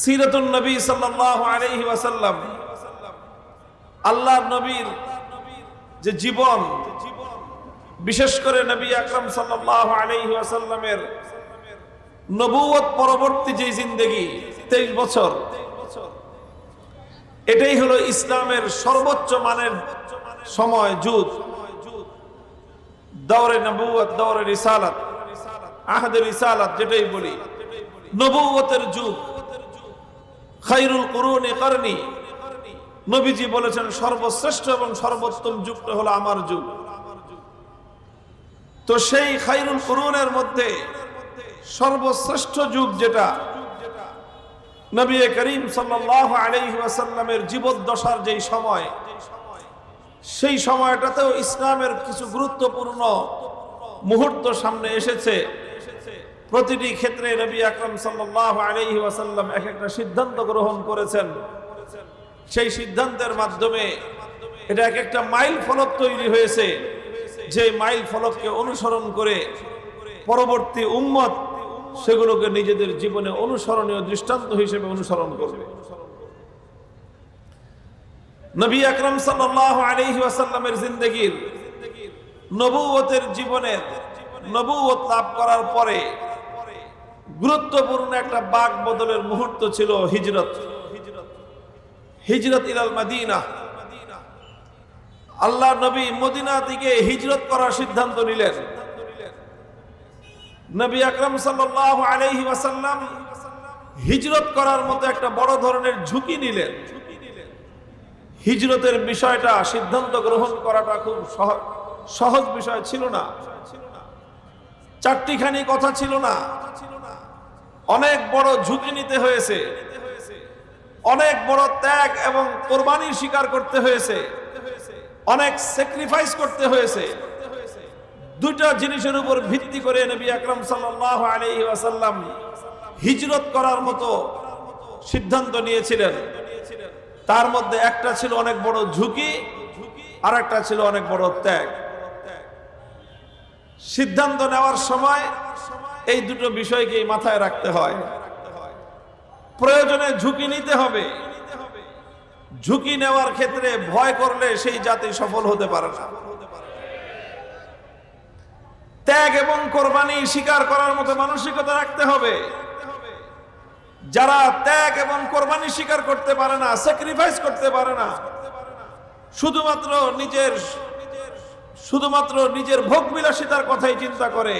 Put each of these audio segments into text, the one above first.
সিরাতুন নবী সাল্লাল্লাহু আলাইহি ওয়াসাল্লাম, আল্লাহর নবীর যে জীবন, বিশেষ করে নবী আকরাম সাল্লাল্লাহু আলাইহি ওয়াসাল্লামের নবুয়ত পরবর্তী যে জিন্দেগি, তেইশ বছর, এটাই হলো ইসলামের সর্বোচ্চ মানের সময়, যুগ। দৌড়ে নবুয়ত দৌড়ে রিসালাত আহাদের রিসালাত যেটাই বলি নবুয়তের যুগ। খাইরুল কুরুনি করনি নবীজি বলেছেন, সর্বশ্রেষ্ঠ এবং সর্বোত্তম যুগটা হলো আমার যুগ। তো সেই খাইরুল কুরুনের মধ্যে সর্বশ্রেষ্ঠ যুগ যেটা, নবী করিম ওয়াসাল্লামের জীবদ্দশার যেই সময়, সেই সময়টাতেও ইসলামের কিছু গুরুত্বপূর্ণ মুহূর্ত সামনে এসেছে। প্রতিটি ক্ষেত্রে নবী আকরম সাল্লাল্লাহু আলাইহি ওয়াসাল্লাম এক একটা সিদ্ধান্ত গ্রহণ করেছেন। সেই সিদ্ধান্তের মাধ্যমে এটা এক একটা মাইল ফলক তৈরি হয়েছে। যে মাইল ফলককে অনুসরণ করে পরবর্তী উম্মত সেগুলোকে নিজেদের জীবনে অনুসরণীয় দৃষ্টান্ত হিসেবে অনুসরণ করবে। নবী আকরম সাল্লাল্লাহু আলাইহি ওয়াসাল্লামের জিন্দগির নবুয়তের জীবনের নবুয়ত লাভ করার পরে গুরুত্বপূর্ণ একটা বাক বদলের মুহূর্ত ছিল হিজরত। হিজরত ইলাল মাদিনা। আল্লাহ নবী মদিনা থেকে হিজরত করার সিদ্ধান্ত নিলেন। নবী আকরম সাল্লাল্লাহু আলাইহি ওয়াসাল্লাম হিজরত করার মতো একটা বড় ধরনের ঝুঁকি নিলেন। হিজরতের বিষয়টা সিদ্ধান্ত গ্রহণ করাটা খুব সহ- সহজ বিষয় ছিল না। চারটিখানি কথা ছিল না। অনেক বড় ঝুঁকি নিতে হয়েছে। অনেক বড় ত্যাগ এবং কোরবানির স্বীকার করতে হয়েছে। অনেক স্যাক্রিফাইস করতে হয়েছে। দুইটা জিনিসের উপর ভিত্তি করে নবী আকরাম ওয়াসাল্লাম হিজরত করার মতো সিদ্ধান্ত নিয়েছিলেন। তার মধ্যে একটা ছিল অনেক বড় ঝুঁকি আর একটা ছিল অনেক বড় ত্যাগ। সিদ্ধান্ত নেওয়ার সময় এই দুটো বিষয়কে মাথায় রাখতে হয়। প্রয়োজনে ঝুঁকি নিতে হবে। ঝুঁকি নেওয়ার ক্ষেত্রে ভয় করলে সেই জাতি সফল হতে পারে না। ত্যাগ এবং কোরবানি স্বীকার করার মতো মানসিকতা রাখতে হবে। যারা ত্যাগ এবং কোরবানি স্বীকার করতে পারে না স্যাক্রিফাইস করতে পারে না, শুধুমাত্র নিজের শুধুমাত্র নিজের ভোগ বিলাসিতার কথাই চিন্তা করে।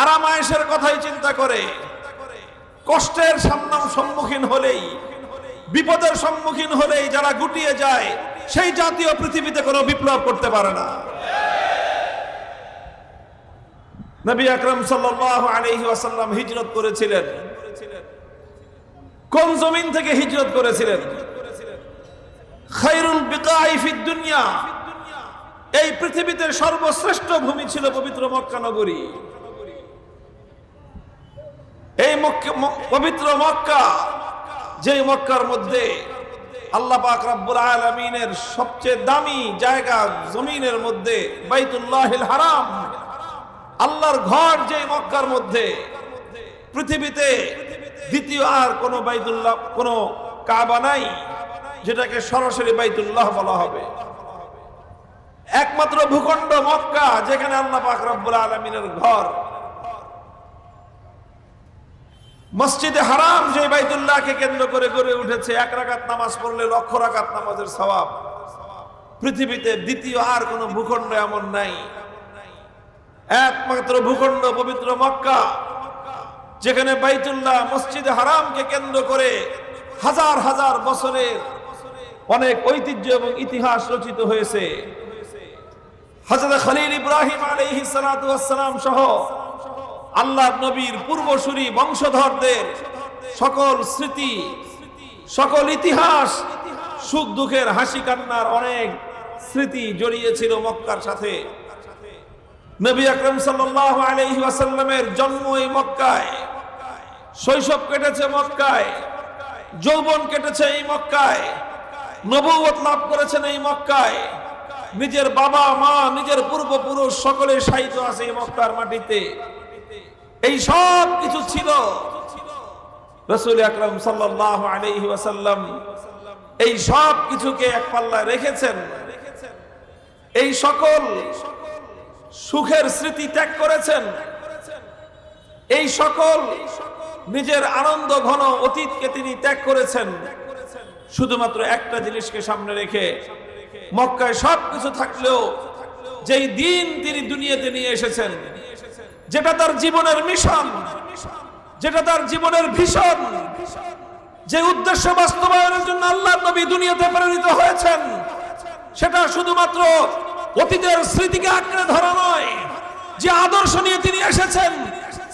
আরাম আয়েসের কথাই চিন্তা করে। কষ্টের সামনাম সম্মুখীন হলেই, বিপদের সম্মুখীন হলেই যারা গুটিয়ে যায়, সেই জাতীয় পৃথিবীতে কোনো বিপ্লব করতে পারে না। নবী আকরম ওয়াসাল্লাম হিজরত করেছিলেন। কোন জমিন থেকে হিজরত করেছিলেন? খায়রুল বিকাই ফিদ দুনিয়া। এই পৃথিবীতে সর্বশ্রেষ্ঠ ভূমি ছিল পবিত্র মক্কা নগরী। এই পবিত্র মক্কা যে মক্কার মধ্যে আল্লাহ পাক রব্বুল আলামিনের সবচেয়ে দামি জায়গা জমিনের মধ্যে বাইতুল্লাহিল হারাম। আল্লাহর ঘর যে মক্কার মধ্যে, পৃথিবীতে দ্বিতীয় আর কোন বাইতুল্লাহ, কোন কাবা নাই, যেটাকে সরাসরি বাইতুল্লাহ বলা হবে। একমাত্র ভূখণ্ড মক্কা, যেখানে আল্লাহ পাক রব্বুল আলমিনের ঘর। মসজিদে হারাম যে বাইতুল্লাহকে কেন্দ্র করে গড়ে উঠেছে, এক রাকাত নামাজ পড়লে লক্ষ রাকাত নামাজের সওয়াব। পৃথিবীতে দ্বিতীয় আর কোন ভূখণ্ড এমন নাই। একমাত্র ভূখণ্ড পবিত্র মক্কা, যেখানে বাইতুল্লাহ মসজিদে হারামকে কেন্দ্র করে হাজার হাজার বছরের অনেক ঐতিহ্য এবং ইতিহাস রচিত হয়েছে। হযরত খলিল ইব্রাহিম সালাম সহ আল্লাহ নবীর পূর্বসূরি বংশধরদের সকল স্মৃতি, সকল ইতিহাস, সুখ দুঃখের হাসি কান্নার অনেক স্মৃতি জড়িয়েছিল মক্কার সাথে। নবী আকরম সাল্লাল্লাহু জন্ম এই মক্কায়, শৈশব কেটেছে মক্কায়, যৌবন কেটেছে এই মক্কায় নবুয়ত লাভ করেছেন এই মক্কায়। নিজের বাবা, মা, নিজের পূর্বপুরুষ সকলে সাহিত্য আছে এই মক্কার মাটিতে। এই সব কিছু ছিল। রসুল আকরম সাল্লাহ এই সব কিছুকে এক পাল্লায় রেখেছেন। এই সকল সুখের স্মৃতি ত্যাগ করেছেন। এই সকল নিজের আনন্দ ঘন অতীতকে তিনি ত্যাগ করেছেন। শুধুমাত্র একটা জিনিসকে সামনে রেখে মক্কায় সব কিছু থাকলেও যেই দিন তিনি দুনিয়াতে নিয়ে এসেছেন যেটা তার জীবনের মিশন, যেটা তার জীবনের ভীষণ যে উদ্দেশ্য বাস্তবায়নের জন্য আল্লাহ নবী দুনিয়াতে প্রেরিত হয়েছেন, সেটা শুধুমাত্র অতীতের স্মৃতিকে আঁকড়ে ধরা নয়, যে আদর্শ নিয়ে তিনি এসেছেন,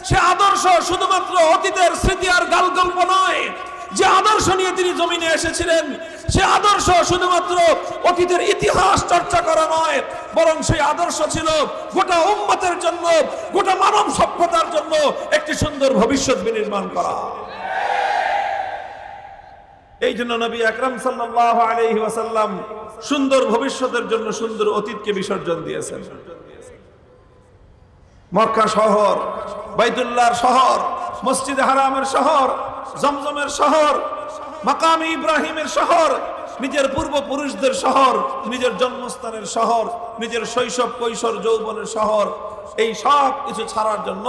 সে আদর্শ শুধুমাত্র অতীতের স্মৃতি আর গালগল্প নয় যে আদর্শ নিয়ে তিনি জমিনে এসেছিলেন, সে আদর্শ শুধুমাত্র অতীতের ইতিহাস চর্চা করা নয়, বরং সেই আদর্শ ছিল গোটা উম্মতের জন্য, গোটা মানব সভ্যতার জন্য একটি সুন্দর ভবিষ্যৎ বিনির্মাণ করা। এই জন্য নবী আকরাম সাল্লাল্লাহু আলাইহি ওয়াসাল্লাম সুন্দর ভবিষ্যতের জন্য সুন্দর অতীতকে বিসর্জন দিয়েছেন। মক্কা শহর, বাইতুল্লাহর শহর, মসজিদ হারামের শহর জমজমের শহর, মাকাম ইব্রাহিমের শহর, নিজের পূর্বপুরুষদের শহর, নিজের জন্মস্থানের শহর, নিজের শৈশব কৈশোর যৌবনের শহর, এই সব কিছু ছাড়ার জন্য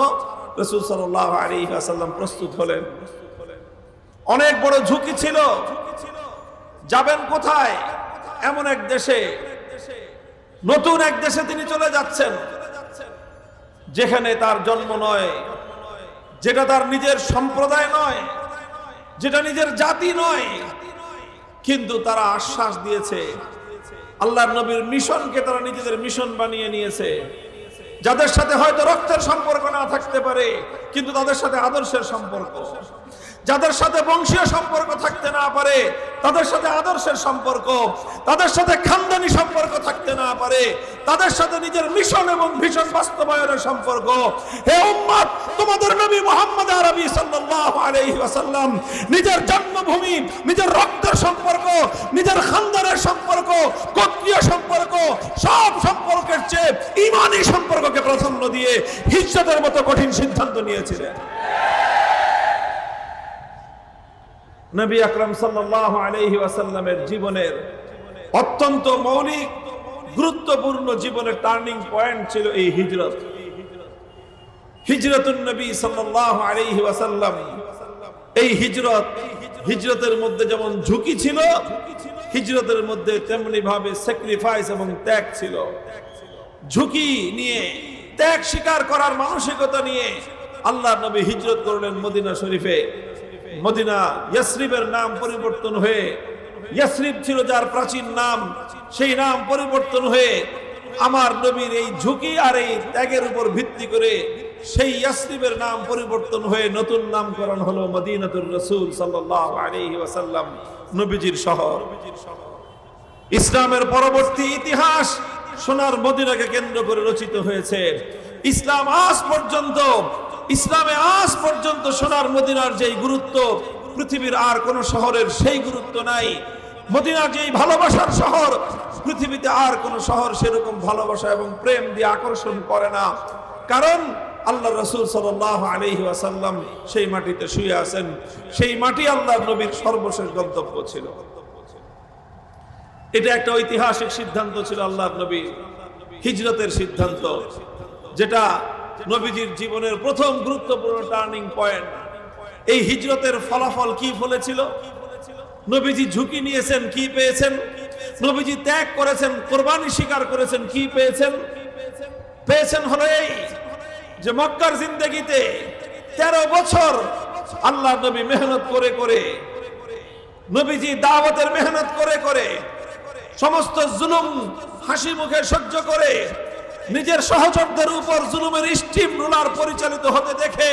রসুল সাল্লাহ আলী আসাল্লাম প্রস্তুত হলেন। অনেক বড় ঝুঁকি ছিল। যাবেন কোথায়? এমন এক দেশে। নতুন এক দেশে তিনি চলে যাচ্ছেন। যেখানে তার জন্ম নয়, যেটা তার নিজের সম্প্রদায় নয়। যেটা নিজের জাতি নয়, কিন্তু তারা আশ্বাস দিয়েছে। আল্লাহর নবীর মিশনকে তারা নিজেদের মিশন বানিয়ে নিয়েছে। যাদের সাথে হয়তো রক্তের সম্পর্ক না থাকতে পারে, কিন্তু তাদের সাথে আদর্শের সম্পর্ক। যাদের সাথে বংশীয় সম্পর্ক থাকতে না পারে, তাদের সাথে আদর্শের সম্পর্ক। তাদের সাথে খানদানি সম্পর্ক থাকতে না পারে তাদের সাথে নিজের মিশন এবং ভীষণ বাস্তবায়নের সম্পর্ক। হে উম্মত, তোমাদের নবী মোহাম্মদ আরবি সাল্লাল্লাহু আলাইহি ওয়াসাল্লাম নিজের জন্মভূমি, নিজের রক্তের সম্পর্ক, নিজের খানদানের সম্পর্ক, গোত্রীয় সম্পর্ক, সব সম্পর্কের চেয়ে ইমানি সম্পর্ককে প্রাধান্য দিয়ে হিজরতের মতো কঠিন সিদ্ধান্ত নিয়েছিলেন। নবী আকরাম সাল্লাল্লাহু আলাইহি ওয়াসাল্লামের জীবনের অত্যন্ত মৌলিক গুরুত্বপূর্ণ জীবনের টার্নিং পয়েন্ট ছিল এই হিজরত। হিজরতুন নবী আলাইহি ওয়াসাল্লাম, এই হিজরত, হিজরতের মধ্যে যেমন ঝুঁকি ছিল, হিজরতের মধ্যে তেমনি ভাবে স্যাক্রিফাইস এবং ত্যাগ ছিল। ঝুঁকি নিয়ে, ত্যাগ স্বীকার করার মানসিকতা নিয়ে আল্লাহ নবী হিজরত করলেন মদিনা শরীফে। মদিনা ইয়াসরিবের নাম পরিবর্তন হয়ে, ইয়াসরিব ছিল যার প্রাচীন নাম সেই নাম পরিবর্তন হয়ে আমার নবীর এই ঝুঁকি আর এই ত্যাগের উপর ভিত্তি করে সেই ইয়াসরিবের নাম পরিবর্তন হয়ে নতুন নামকরণ হলো মদিনাতুর রসুল আলাইহি ওয়াসাল্লাম, নবীজির শহর। ইসলামের পরবর্তী ইতিহাস সোনার মদিনাকে কেন্দ্র করে রচিত হয়েছে। ইসলাম আজ পর্যন্ত, ইসলামে আজ পর্যন্ত সোনার মদিনার যেই গুরুত্ব, পৃথিবীর আর কোন শহরের সেই গুরুত্ব নাই। মদিনার যেই ভালোবাসার শহর, পৃথিবীতে আর কোন শহর সেরকম ভালোবাসা এবং প্রেম দিয়ে আকর্ষণ করে না। কারণ আল্লাহ রসুল সাল্লাহ আলহি আসাল্লাম সেই মাটিতে শুয়ে আছেন। সেই মাটি আল্লাহ নবীর সর্বশেষ গন্তব্য ছিল। এটা একটা ঐতিহাসিক সিদ্ধান্ত ছিল আল্লাহ নবীর হিজরতের সিদ্ধান্ত, যেটা নবীজির জীবনের প্রথম গুরুত্বপূর্ণ টার্নিং পয়েন্ট এই হিজরতের ফলাফল কি ফলেছিল নবীজি ঝুঁকি নিয়েছেন, কি পেয়েছেন? নবীজি ত্যাগ করেছেন, কোরবানি স্বীকার করেছেন, কি পেয়েছেন? পেয়েছেন হলো এই যে মক্কার জিন্দগিতে তেরো বছর আল্লাহ নবী মেহনত করে করে, নবীজি দাওয়াতের মেহনত করে করে, সমস্ত জুলুম হাসি মুখে সহ্য করে, নিজের সহচরদের উপর জুলুমের স্টিম রুলার পরিচালিত হতে দেখে,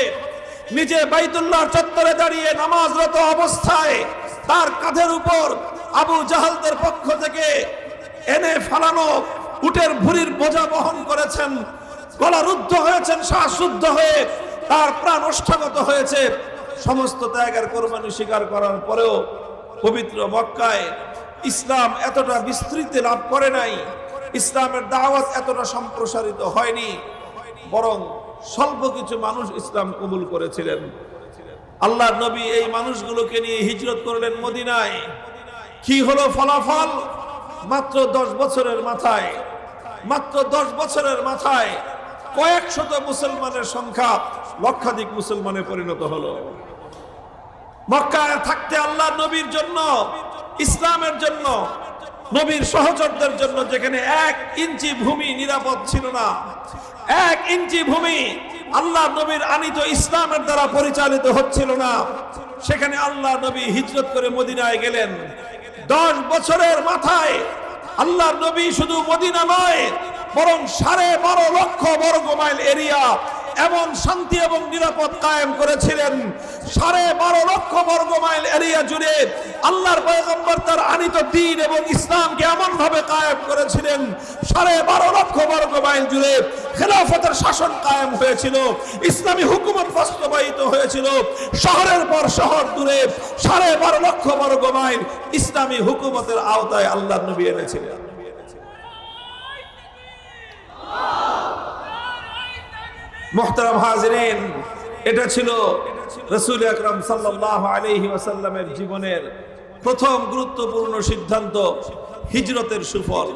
নিজে বাইতুল্লাহ চত্বরে দাঁড়িয়ে নামাজরত অবস্থায় তার কাঁধের উপর আবু জাহালদের পক্ষ থেকে এনে ফালানো উটের ভুরির বোঝা বহন করেছেন। গলা রুদ্ধ হয়েছেন, শ্বাসরুদ্ধ হয়ে তার প্রাণ অষ্টাগত হয়েছে। সমস্ত ত্যাগের কোরবানি স্বীকার করার পরেও পবিত্র মক্কায় ইসলাম এতটা বিস্তৃতি লাভ করে নাই, ইসলামের দাওয়াত এতটা সম্প্রসারিত হয়নি, বরং স্বল্প কিছু মানুষ ইসলাম কবুল করেছিলেন। আল্লাহ নবী এই মানুষগুলোকে নিয়ে হিজরত করলেন মদিনায়। কি হলো ফলাফল? মাত্র দশ বছরের মাথায়। মাত্র দশ বছরের মাথায় কয়েক শত মুসলমানের সংখ্যা লক্ষাধিক মুসলমানে পরিণত হলো। মক্কায় থাকতে আল্লাহ নবীর জন্য, ইসলামের জন্য, নবীর সহচরদের জন্য যেখানে এক ইঞ্চি ভূমি নিরাপদ ছিল না এক ইঞ্চি ভূমি আল্লাহ নবীর আনিত ইসলামের দ্বারা পরিচালিত হচ্ছিল না। সেখানে আল্লাহ নবী হিজরত করে মদিনায় গেলেন। দশ বছরের মাথায় আল্লাহ নবী শুধু মদিনা নয়, বরং সাড়ে বারো লক্ষ বর্গ মাইল এরিয়া এমন শান্তি এবং নিরাপদ কায়েম করেছিলেন। সাড়ে বারো লক্ষ বর্গ মাইল এরিয়া জুড়ে আল্লাহর পয়গম্বর তার আনিত দিন এবং ইসলামকে এমন ভাবে কায়েম করেছিলেন। সাড়ে বারো লক্ষ বর্গ মাইল জুড়ে খেলাফতের শাসন কায়েম হয়েছিল। ইসলামী হুকুমত বাস্তবায়িত হয়েছিল। শহরের পর শহর দূরে সাড়ে বারো লক্ষ বর্গ মাইল ইসলামী হুকুমতের আওতায় আল্লাহ নবী এনেছিলেন। মোহতারাম হাজরেন, এটা ছিল রসুল আকরাম সাল্লাহ আলহি ওয়াসাল্লামের জীবনের প্রথম গুরুত্বপূর্ণ সিদ্ধান্ত, হিজরতের সুফল।